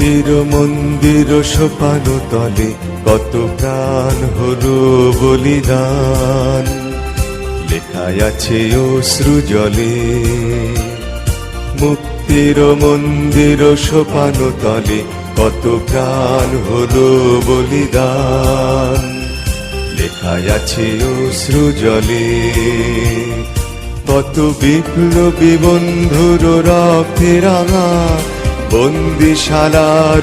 মুক্তির মন্দির সোপান তলে কত প্রাণ হলো বলিদান। লেখায় আছে অশ্রু জলে মুক্তির মন্দির সোপান তলে কত প্রাণ হলো বলিদান। লেখায় আছে অশ্রু জলে কত বিপ্লবী বন্ধুর রক্তে রাঙা বন্দিশালার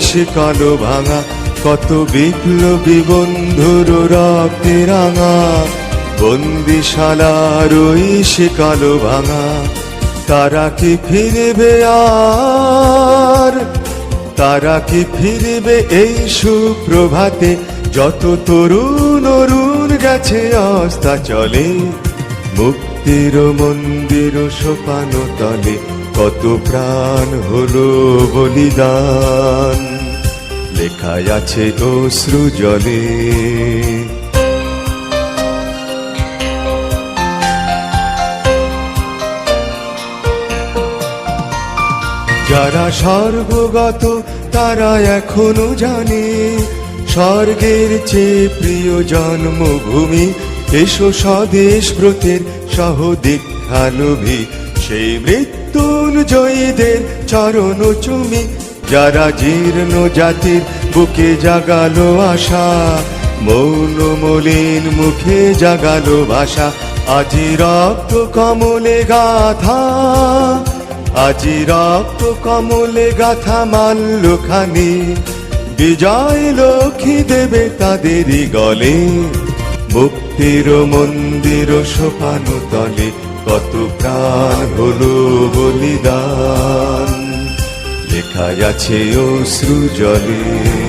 সে কালো ভাঙা কত বিপ্লবী বন্ধুর রক্তে রাঙা বন্দিশালার সে কালো ভাঙা তারা কি ফিরবে আর? তারা কি ফিরবে এই সুপ্রভাতে? যত তরুণ অরুণ গেছে অস্তা চলে মুক্তির মন্দির সোপান তলে কত প্রাণ হলো বলিদান। লেখায় আছে অশ্রু জলে। যারা স্বর্গগত, তারা এখনও জানে, স্বর্গের চেয়ে প্রিয় জন্মভূমি, এসো স্বদেশ ব্রতের সহ দীক্ষালোভী সেই মৃত্যুঞ্জয়ীদের চরণ চুমি, যারা জীর্ণ জাতির বুকে জাগালো আশা, মৌন মলিন মুখে জাগালো ভাষা। আজি রক্ত কমলে গাথা, আজি রক্ত কমলে গাথা মাল্য খানি বিজয় লক্ষ্মী দেবে তাদেরই গলে, মুক্তির মন্দির সোপান তলে কত প্রাণ হলো বলিদান। লেখায় আছে ও জলে